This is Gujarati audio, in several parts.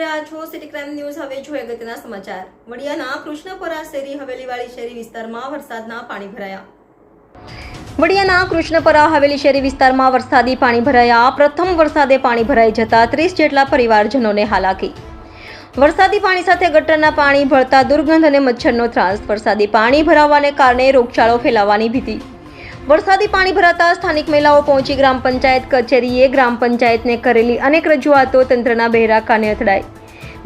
રહ્યા છો સિટી ક્રાઇમ ન્યૂઝ હવે જોઈએ અગત્યના સમાચાર. વડિયાના કૃષ્ણપરા શેરી હવેલીવાળી શેરી વિસ્તારમાં વરસાદના પાણી ભરાયા. વડિયાના કૃષ્ણપરા હવેલી શેરી વિસ્તારમાં વરસાદી પાણી ભરાયા. પ્રથમ વરસાદે પાણી ભરાઈ જતા ત્રીસ જેટલા પરિવારજનોને હાલાકી. વરસાદી પાણી સાથે ગટરના પાણી ભળતા દુર્ગંધ અને મચ્છરનો ત્રાસ. વરસાદી પાણી ભરાવાને કારણે રોગચાળો ફેલાવાની ભીતિ. વરસાદી પાણી ભરાતા સ્થાનિક મહિલાઓ પહોંચી ગ્રામ પંચાયત કચેરીએ ગ્રામ પંચાયતને કરેલી અનેક રજૂઆતો તંત્રના બહેરા કાને અથડાઈ.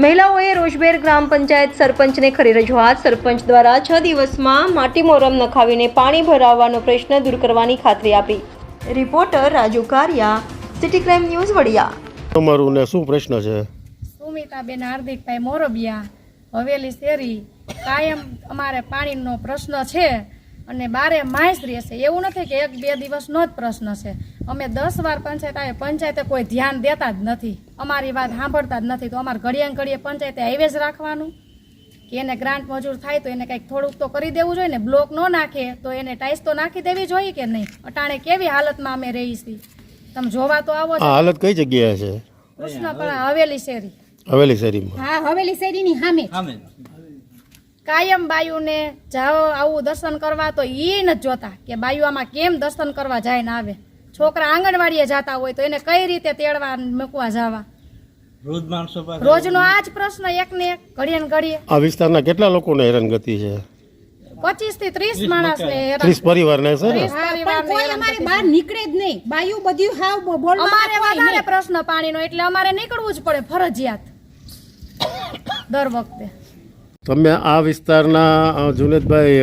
મહિલાઓએ રોજબેર ગ્રામ પંચાયત સરપંચને કરી રજૂઆત. સરપંચ દ્વારા છ દિવસમાં માટી મોરમ નખાવીને પાણી ભરાવવાનો પ્રશ્ન દૂર કરવાની ખાતરી આપી. Reporter Raju Kariya city crime news Vadia. તમારું ને શું પ્રશ્ન છે? સુમિતાબેન હાર્દિકભાઈ મોરબિયા હવેલી શેરી. કાયમ અમારે પાણીનો પ્રશ્ન છે. અને બારે માસ રહેશે. એવું નથી કે એક બે દિવસનો જ પ્રશ્ન છે. અમે દસ વાર પંચાયત આવે પંચાયતે કોઈ ધ્યાન દેતા જ નથી. અમારી વાત સાંભળતા જ નથી. તો અમારે ઘડીએ ઘડીએ પંચાયતે હાઈવે જ રાખવાનું. કે એને ગ્રાન્ટ મજૂર થાય તો એને કંઈક થોડુંક તો કરી દેવું જોઈએ ને બ્લોક ન નાખે તો એને ટાઈસ તો નાખી દેવી જોઈએ કે નહીં? અટાણે કેવી હાલતમાં અમે રહી છીએ તમે જોવા તો આવો હાલત કઈ જગ્યાએ છે? કૃષ્ણપરા હવેલી શેરી. હવેલી શેરીમાં. હા હવેલી શેરીની સામે. કાયમ બાયુને જાઓ આવું દર્શન કરવા તો એ નથી જોતા કે બાયુ આમાં કેમ દર્શન કરવા જાય ને આવે. છોકરા આંગણવાડીએ જતા હોય તો એને કઈ રીતે તેડવા મૂકવા જવા? રોજ માણસો રોજનો આ જ પ્રશ્ન એક ને એક ઘડીએ ને ઘડીએ. આ વિસ્તારના કેટલા લોકોને હેરાનગતિ છે? પચીસથી ત્રીસ માણસ ને? ત્રીસ પરિવારને ને અમારે બહાર નીકળે જ નહીં. બાયુ બધું હાવ બોલ અમારે વધારે. પ્રશ્ન પાણીનો એટલે અમારે નીકળવું જ પડે ફરજિયાત. દર વખતે. તમે આ વિસ્તારના જુનેદભાઈ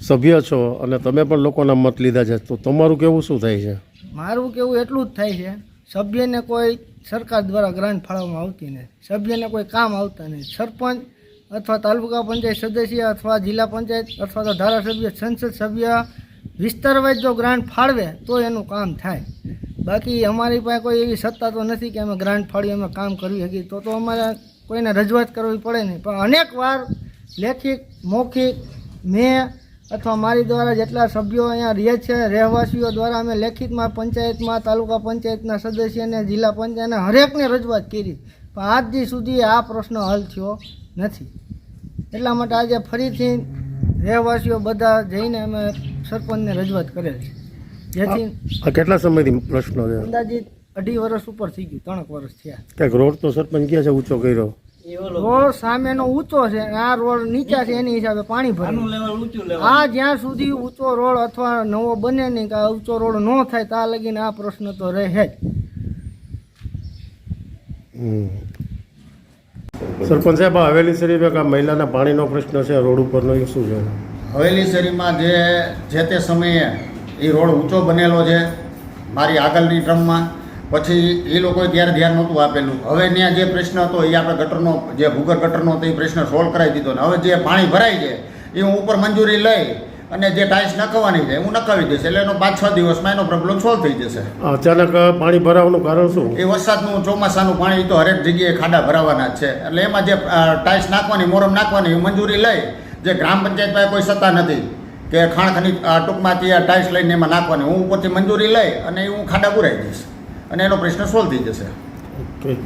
સભ્ય છો અને તમે પણ લોકોના મત લીધા છે. તો તમારું કેવું શું થાય છે? મારું કેવું એટલું જ થાય છે. સભ્યને કોઈ સરકાર દ્વારા ગ્રાન્ટ ફાળવવામાં આવતી નથી. સભ્યને કોઈ કામ આવતા નથી. સરપંચ અથવા તાલુકા પંચાયત સદસ્ય અથવા જિલ્લા પંચાયત અથવા તો ધારાસભ્ય, સંસદ સભ્ય વિસ્તારવાઇઝ જો ગ્રાન્ટ ફાળવે, તો એનું કામ થાય. બાકી અમારી પાસે કોઈ એવી સત્તા તો નથી કે અમે ગ્રાન્ટ ફાળવી, અમે કામ કરવી શકીએ. તો તો અમારે કોઈને રજૂઆત કરવી પડે નહીં. પણ અનેક વાર લેખિત મૌખિક મેં અથવા મારી દ્વારા જેટલા સભ્યો અહીંયા રહે છે રહેવાસીઓ દ્વારા અમે લેખિતમાં પંચાયતમાં તાલુકા પંચાયતના સદસ્યને જિલ્લા પંચાયતને હરેકને રજૂઆત કરી. પણ આજ સુધી આ પ્રશ્ન હલ થયો નથી. એટલા માટે આજે ફરીથી રહેવાસીઓ બધા જઈને અમે સરપંચને રજૂઆત કરેલ. છે જેથી કેટલા સમયથી પ્રશ્નો અંદાજિત અઢી વર્ષ ઉપર થઈ ગયું ત્રણ વર્ષ થયા. ક્યાંક રોડ તો સરપંચ ક્યાં છે ઊંચો કર્યો? રોડ સામેનો ઊંચો છે આ રોડ નીચા છે એની હિસાબે પાણી ભરે. આનું લેવલ ઊંચું લેવલ. આ જ્યાં સુધી ઊંચો રોડ અથવા નવો બને નહીં કે આ ઊંચો રોડ ન થાય ત્યાં લગીને આ પ્રશ્ન તો રહે જ. હમ. સરપંચ સાહેબ હવેલી શરીફ આ મહિલાના પાણીનો પ્રશ્ન છે રોડ ઉપરનો એ શું છે? હવેલી શરીફમાં જે જે તે સમયે એ રોડ ઊંચો બનેલો છે મારી આગળની ટ્રમમાં પછી એ લોકોએ ત્યારે ધ્યાન નહોતું આપેલું. હવે ત્યાં જે પ્રશ્ન હતો એ આપણે ગટરનો જે ભૂગર ગટરનો હતો એ પ્રશ્ન સોલ્વ કરાવી દીધો ને હવે જે પાણી ભરાય છે એ હું ઉપર મંજૂરી લઈ અને જે ટાઇલ્સ નખાવાની છે હું નખાવી દઈશ. એટલે એનો પાંચ છ દિવસમાં એનો પ્રોબ્લેમ સોલ્વ થઈ જશે. અચાનક પાણી ભરાવાનું કારણ શું? એ વરસાદનું ચોમાસાનું પાણી તો હરેક જગ્યાએ ખાડા ભરાવાના જ છે. એટલે એમાં જે ટાઇલ્સ નાખવાની મોરમ નાખવાની એ મંજૂરી લઈ જે ગ્રામ પંચાયત પાસે કોઈ સત્તા નથી કે ખાણ ખની ટૂંકમાંથી આ ટાઇલ્સ લઈને એમાં નાખવાની. હું ઉપરથી મંજૂરી લઈ અને એ હું ખાડા પુરાઈ દઈશ. અને એનો પ્રશ્ન સોલ્વ થઈ જશે. ઓકે